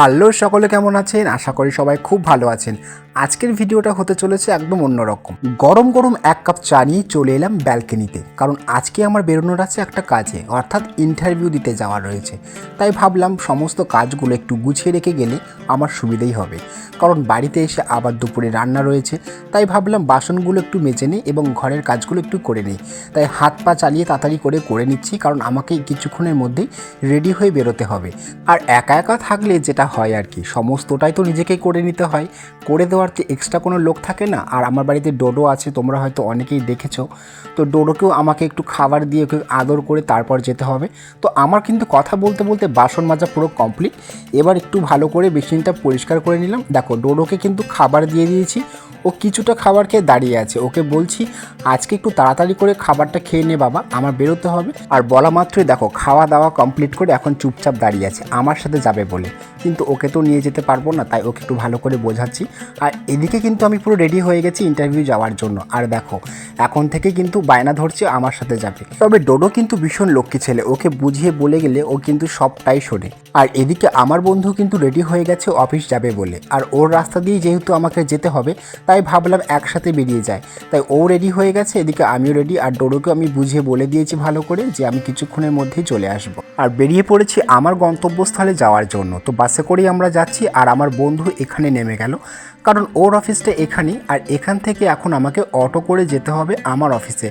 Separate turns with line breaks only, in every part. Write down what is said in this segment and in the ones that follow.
Hello সকলে, কেমন আছেন? আশা করি সবাই খুব ভালো আছেন। আজকের ভিডিওটা হতে চলেছে একদম অন্যরকম। গরম গরম এক কাপ চা নিয়ে চলে এলাম ব্যালকনিতে। কারণ আজকে আমার বেরোনোর আছে একটা কাজে, অর্থাৎ ইন্টারভিউ দিতে যাওয়ার রয়েছে। তাই ভাবলাম সমস্ত কাজগুলো একটু গুছিয়ে রেখে গেলে আমার সুবিধেই হবে। কারণ বাড়িতে এসে আবার দুপুরে রান্না রয়েছে, তাই ভাবলাম বাসনগুলো একটু মেজে নিই এবং ঘরের কাজগুলো একটু করে নিই। তাই হাত পা চালিয়ে তাড়াতাড়ি করে করে নিচ্ছি, কারণ আমাকে কিছুক্ষণের মধ্যেই রেডি হয়ে বেরোতে হবে। আর একা একা থাকলে যেটা হয় আর কি। সমস্তটাই তো নিজেকেই করে নিতে হয়। করে দেওয়ার তো এক্সট্রা কোনো লোক থাকে না? আর আমার বাড়িতে ডোডো আছে, তোমরা হয়তো অনেকেই দেখেছ। তো ডোডোকেও আমাকে একটু খাবার দিয়ে ওকে আদর করে তারপর যেতে হবে। তো আমার কিন্তু কথা বলতে বলতে বাসন মাজা পুরো কমপ্লিট এবার একটু ভালো করে মেশিনটা পরিষ্কার করে নিলাম। দেখো, ডোডোকে কিন্তু খাবার দিয়ে দিয়েছি। ও কিছুটা খাবার খেয়ে দাঁড়িয়ে আছে। ওকে বলছি, আজকে একটু তাড়াতাড়ি করে খাবারটা খেয়ে নে বাবা, আমার বেরোতে হবে। আর বলা মাত্রই দেখো খাওয়া দাওয়া কমপ্লিট করে এখন চুপচাপ দাঁড়িয়ে আছে, আমার সাথে যাবে বলে। কিন্তু ওকে তো নিয়ে যেতে পারব না, তাই ওকে একটু ভালো করে বোঝাচ্ছি। আর এদিকে কিন্তু আমি পুরো রেডি হয়ে গেছি ইন্টারভিউ যাওয়ার জন্য। আর দেখো, এখন থেকে কিন্তু বায়না ধরছে, আমার সাথে যাবে। তবে ডোডো কিন্তু ভীষণ লক্ষ্মী ছেলে, ওকে বুঝিয়ে বলে গেলে ও কিন্তু সবটাই শোনে। আর এদিকে আমার বন্ধু কিন্তু রেডি হয়ে গেছে অফিস যাবে বলে। আর ওর রাস্তা দিয়ে যেহেতু আমাকে যেতে হবে তাই ভাবলাম একসাথে বেরিয়ে যায় তাই ও রেডি হয়ে গেছে, এদিকে আমিও রেডি আর ডোডোকে আমি বুঝিয়ে বলে দিয়েছি ভালো করে যে আমি কিছুক্ষণের মধ্যেই চলে আসব। আর বেরিয়ে পড়েছি আমার গন্তব্যস্থলে যাওয়ার জন্য। তো বাসে করেই আমরা যাচ্ছি, আর আমার বন্ধু এখানে নেমে গেল। কারণ ওর অফিসটা এখানেই, আর এখান থেকে এখন আমাকে অটো করে যেতে হবে আমার অফিসে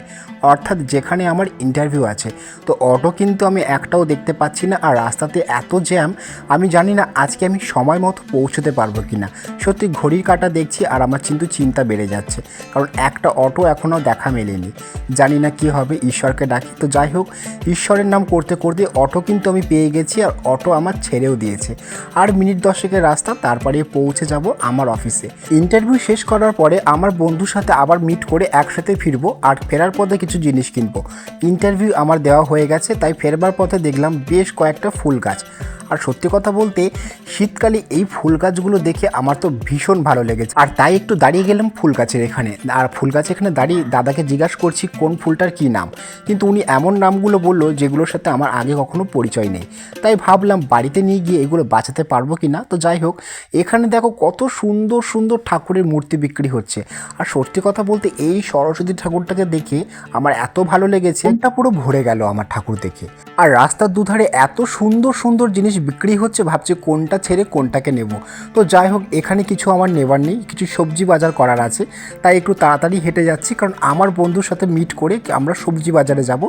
অর্থাৎ যেখানে আমার ইন্টারভিউ আছে। তো অটো কিন্তু আমি একটাও দেখতে পাচ্ছি না, আর রাস্তাতে এত জ্যাম আমি জানি না আজকে আমি সময় মতো পৌঁছতে পারব কি না সত্যি ঘড়ির কাটা দেখছি, আর আমার কিন্তু চিন্তা বেড়ে যাচ্ছে। কারণ একটা অটো এখনও দেখা মেলেনি। জানি না কি হবে, ঈশ্বরকে ডাকি। তো যাই হোক, ঈশ্বরের নাম করতে করতে অটো কিন্তু আমি পেয়ে গেছি আর অটো আমার ছেড়েও দিয়েছে। আর মিনিট দশেকের রাস্তা তারপরে পৌঁছে যাব আমার অফিসে। ইন্টারভিউ শেষ করার পরে আমার বন্ধুর সাথে আবার মিট করে একসাথে ফিরবো আর ফেরার পথে কিছু জিনিস কিনবো। ইন্টারভিউ আমার দেওয়া হয়ে গেছে, তাই ফেরবার পথে দেখলাম বেশ কয়েকটা ফুল গাছ। আর সত্যি কথা বলতে, শীতকালে এই ফুল গাছগুলো দেখে আমার তো ভীষণ ভালো লেগেছে। আর তাই একটু দাঁড়িয়ে গেলাম ফুল গাছের এখানে। আর ফুল গাছ এখানে দাঁড়িয়ে দাদাকে জিজ্ঞাসা করছি, কোন ফুলটার কী নাম? কিন্তু উনি এমন নামগুলো বলল, যেগুলোর সাথে আমার আগে কখনো পরিচয় নেই। তাই ভাবলাম, বাড়িতে নিয়ে গিয়ে এগুলো বাঁচাতে পারব কি না? তো যাই হোক, এখানে দেখো কত সুন্দর সুন্দর ঠাকুরের মূর্তি বিক্রি হচ্ছে। আর সত্যি কথা বলতে, এই সরস্বতী ঠাকুরটাকে দেখে আমার এত ভালো লেগেছে এটা পুরো ভরে গেল আমার ঠাকুর দেখে। আর রাস্তার দুধারে এত সুন্দর সুন্দর জিনিস বিক্রি হচ্ছে, ভাবছি কোনটা ছেড়ে কোনটাকে নেব। তো যাই হোক, এখানে কিছু আমার নেবার নেই, কিছু সবজি বাজার করার আছে। তাই একটু তাড়াতাড়ি হেঁটে যাচ্ছি, কারণ আমার বন্ধুর সাথে মিট করে আমরা সবজি বাজারে যাব।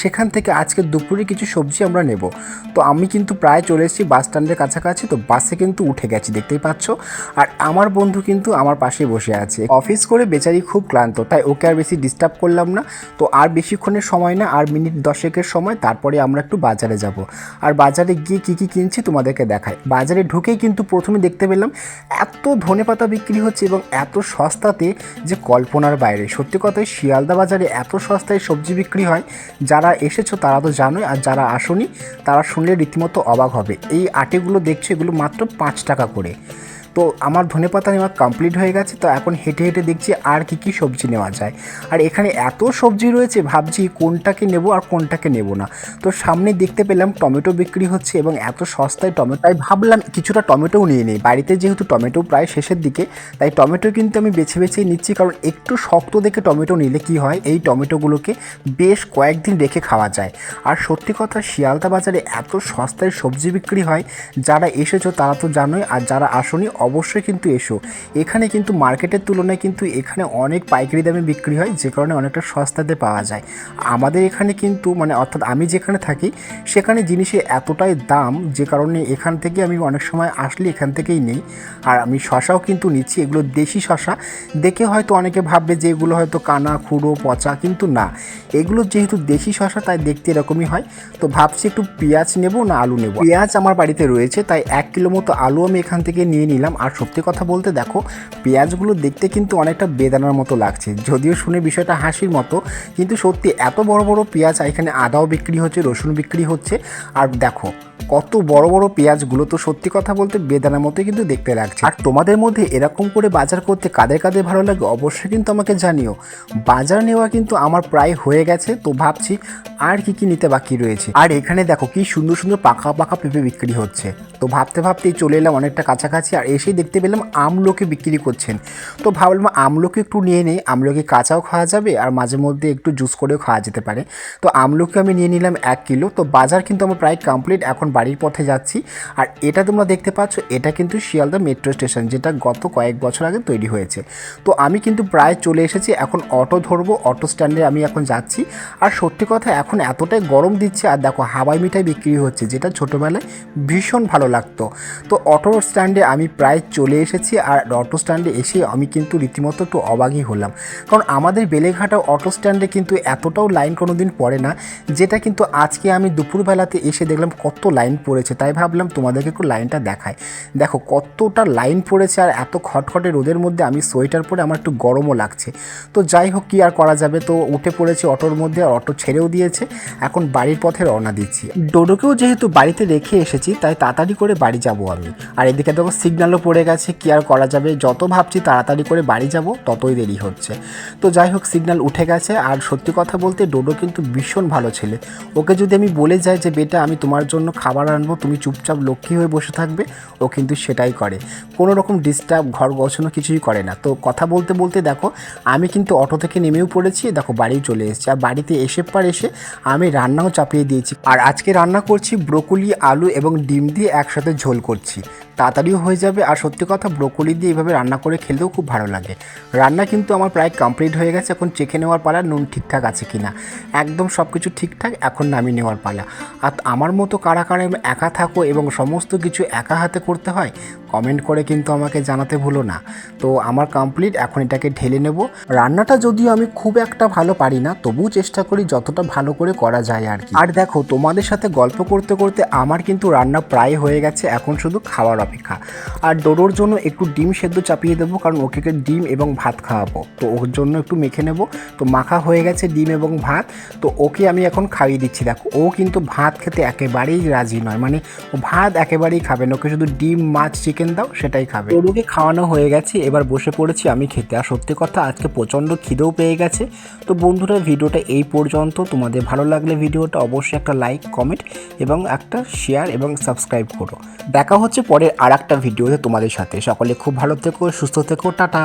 সেখান থেকে আজকে দুপুরে কিছু সবজি আমরা নেব। তো আমি কিন্তু প্রায় চলে এসেছি বাস স্ট্যান্ডের কাছাকাছি, তো বাসে কিন্তু উঠে গেছি, দেখতেই পাচ্ছ। আর আমার বন্ধু কিন্তু আমার পাশে বসে আছে। অফিস করে বেচারি খুব ক্লান্ত, তাই ওকে আর বেশি ডিস্টার্ব করলাম না। তো আর বেশিক্ষণের সময় না, আর মিনিট দশেকের সময় তারপরে আমরা একটু বাজারে যাব। আর বাজারে গিয়ে কী কী কিনছি তোমাদেরকে দেখায় বাজারে ঢুকেই কিন্তু প্রথমে দেখতে পেলাম, এত ধনেপাতা বিক্রি হচ্ছে এবং এত সস্তাতে যে কল্পনার বাইরে। সত্যি কথাই শিয়ালদা বাজারে এত সস্তায় সবজি বিক্রি হয়, যারা এসেছ তারা তো জানোই, আর যারা আসনি তারা শুনলে রীতিমতো অবাক হবে। এই আটেগুলো দেখছ, এগুলো মাত্র পাঁচ টাকা করে। তো আমার ধনেপাতা নেওয়া কমপ্লিট হয়ে গেছে, তো এখন হেঁটে হেঁটে দেখছি আর কি কি সবজি নেওয়া যায়। আর এখানে এত সবজি রয়েছে, ভাবছি কোনটাকে নেব আর কোনটাকে নেব না। তো সামনে দেখতে পেলাম টমেটো বিক্রি হচ্ছে এবং এত সস্তায় টমেটো, তাই ভাবলাম কিছুটা টমেটোও নিয়ে নিই। বাড়িতে যেহেতু টমেটো প্রায় শেষের দিকে, তাই টমেটো কিন্তু আমি বেছে বেছে নিচ্ছি, কারণ একটু শক্ত দেখে টমেটো নিলে কি হয়, এই টমেটোগুলোকে বেশ কয়েকদিন রেখে খাওয়া যায়। আর সত্যি কথা, শিয়ালদা বাজারে এত সস্তায় সবজি বিক্রি হয়, যারা এসেছ তারা তো জানোই, আর যারা আসনি অবশ্যই কিন্তু এসো। এখানে কিন্তু মার্কেটের তুলনায় কিন্তু এখানে অনেক পাইকারি দামে বিক্রি হয়, যে কারণে অনেকটা সস্তাতে পাওয়া যায়। আমাদের এখানে কিন্তু মানে অর্থাৎ আমি যেখানে থাকি, সেখানে জিনিসের এতটাই দাম যে কারণে এখান থেকে আমি অনেক সময় আসলে এখান থেকেই নেই। আর আমি শশাও কিন্তু নিচ্ছি, এগুলো দেশি শশা। দেখে হয়তো অনেকে ভাববে যে এগুলো হয়তো কানা, খুঁড়ো, পচা, কিন্তু না। এগুলো যেহেতু দেশি শশা, তাই দেখতে এরকমই হয়। তো ভাবছি একটু পেঁয়াজ নেব না আলু নেব? পেঁয়াজ আমার বাড়িতে রয়েছে, তাই এক কিলো মতো আলু আমি এখান থেকে নিয়ে নিলাম। আর সত্যি কথা বলতে দেখো, পেঁয়াজগুলো দেখতে কিন্তু অনেকটা বেদানার মতো লাগছে। যদিও শুনে বিষয়টা হাসির মতো, কিন্তু সত্যি এত বড় বড় পেঁয়াজ এখানে আদাও বিক্রি হচ্ছে, রসুন বিক্রি হচ্ছে। আর দেখো কত বড় বড় পেঁয়াজগুলো তো সত্যি কথা বলতে বেদানার মতো কিন্তু দেখতে লাগছে। আর তোমাদের মধ্যে এরকম করে বাজার করতে কাদের কাদের ভালো লাগে অবশ্যই কিন্তু আমাকে জানিও। বাজার নেওয়া কিন্তু আমার প্রায় হয়ে গেছে, তো ভাবছি আর কি কি নিতে বাকি রয়েছে। আর এখানে দেখো কি সুন্দর সুন্দর পাকা পাকা পেঁপে বিক্রি হচ্ছে। তো ভাবতে ভাবতেই চলে এলাম অনেকটা কাছাকাছি আর এসেই দেখতে পেলাম আমলোকে বিক্রি করছেন। তো ভাবলাম আমলোকে একটু নিয়ে নেই, আমলোকে কাঁচাও খাওয়া যাবে আর মাঝে মধ্যে একটু জুস করেও খাওয়া যেতে পারে। তো আমলকি আমি নিয়ে নিলাম এক কিলো, তো বাজার কিন্তু আমার প্রায় কমপ্লিট এখন বাড়ির পথে যাচ্ছি। আর এটা তোমরা দেখতে পাচ্ছ, এটা কিন্তু শিয়ালদা মেট্রো স্টেশন, যেটা গত কয়েক বছর আগে তৈরি হয়েছে। তো আমি কিন্তু প্রায় চলে এসেছি, এখন অটো ধরবো, অটো স্ট্যান্ডে আমি এখন যাচ্ছি। আর সত্যি কথা, এখন এতটাই গরম দিচ্ছে, আর দেখো হাওয়াই মিঠাই বিক্রি হচ্ছে, যেটা ছোটোবেলায় ভীষণ ভালো লাগতো। তো অটো স্ট্যান্ডে আমি প্রায় চলে এসেছি, আর অটো স্ট্যান্ডে এসে আমি কিন্তু রীতিমতো একটু অবাকই হলাম। কারণ আমাদের বেলেঘাটা অটো স্ট্যান্ডে কিন্তু এতটাও লাইন কোনো দিন পড়ে না, যেটা কিন্তু আজকে আমি দুপুরবেলাতে এসে দেখলাম কত লাইন পড়েছে, তাই ভাবলাম তোমাদেরকে একটু লাইনটা দেখায় দেখো, কতটা লাইন পড়েছে আর এত খটখটে রোদের মধ্যে আমি সোয়েটার পরে আমার একটু গরমও লাগছে। তো যাই হোক, কী আর করা যাবে? তো উঠে পড়েছি অটোর মধ্যে আর অটো ছেড়েও দিয়েছে। এখন বাড়ির পথে রওনা দিচ্ছি। ডোডোকেও যেহেতু বাড়িতে রেখে এসেছি, তাই তাড়াতাড়ি করে বাড়ি যাব আমি। আর এদিকে দেখো সিগন্যালও পড়ে গেছে, কী আর করা যাবে? যত ভাবছি তাড়াতাড়ি করে বাড়ি যাব, ততই দেরি হচ্ছে। তো যাই হোক সিগন্যাল উঠে গেছে। আর সত্যি কথা বলতে, ডোডো কিন্তু ভীষণ ভালো ছেলে। ওকে যদি আমি বলে যাই যে, বেটা, আমি তোমার জন্য খাবার আনব, তুমি চুপচাপ লক্ষ্মী হয়ে বসে থাকবে, ও কিন্তু সেটাই করে। কোনো রকম ডিস্টার্ব ঘর গোছানো কিছুই করে না। তো কথা বলতে বলতে দেখো, আমি কিন্তু অটো থেকে নেমেও পড়েছি, দেখো বাড়ি চলে এসেছি। আর বাড়িতে এসে পর এসে আমি রান্নাও চাপিয়ে দিয়েছি। আর আজকে রান্না করছি ব্রোকলি, আলু এবং ডিম দিয়ে একসাথে ঝোল করছি। তাড়াতাড়িও হয়ে যাবে। আর সত্যি কথা, ব্রোকলি দিয়ে এইভাবে রান্না করে খেলেও খুব ভালো লাগে। রান্না কিন্তু আমার প্রায় কমপ্লিট হয়ে গেছে। এখন চেখে নেওয়ার পালা, নুন ঠিকঠাক আছে কিনা। একদম সব কিছু ঠিকঠাক, এখন নামিয়ে নেওয়ার পালা। আর আমার মতো কারা কারা একা থাকো এবং সমস্ত কিছু একা হাতে করতে হয় কমেন্ট করে কিন্তু আমাকে জানাতে ভুলো না। তো আমার কমপ্লিট এখন এটাকে ঢেলে নেব। রান্নাটা যদিও আমি খুব একটা ভালো পারি না, তবুও চেষ্টা করি যতটা ভালো করে করা যায় আর কি। আর দেখো, তোমাদের সাথে গল্প করতে করতে আমার কিন্তু রান্না প্রায় হয়ে গেছে। এখন শুধু খাওয়ার অপেক্ষা। আর ডোডোর জন্য একটু ডিম সেদ্ধ চাপিয়ে দেবো, কারণ ওকে ডিম এবং ভাত খাওয়াবো। তো ওর জন্য একটু মেখে নেব। তো মাখা হয়ে গেছে ডিম এবং ভাত। তো ওকে আমি এখন খাইয়ে দিচ্ছি। দেখো, ও কিন্তু ভাত খেতে একেবারেই রাজি নয়। মানে ও ভাত একেবারেই খাবে না। ওকে শুধু ডিম, মাছ, চিকেন দাও, সেটাই খাবে। ওকে খাওয়ানো হয়ে গেছে। এবার বসে পড়েছি আমি খেতে। আর সত্যি কথা, আজকে প্রচণ্ড খিদেও পেয়ে গেছে। তো বন্ধুরা, ভিডিওটা এই পর্যন্ত। তোমাদের ভালো লাগলে ভিডিওটা অবশ্যই একটা লাইক, কমেন্ট এবং একটা শেয়ার এবং সাবস্ক্রাইব করো। দেখা হচ্ছে পরের আর একটা ভিডিওতে তোমাদের সাথে। সকলে খুব ভালো থেকো সুস্থ থেকো টাটা।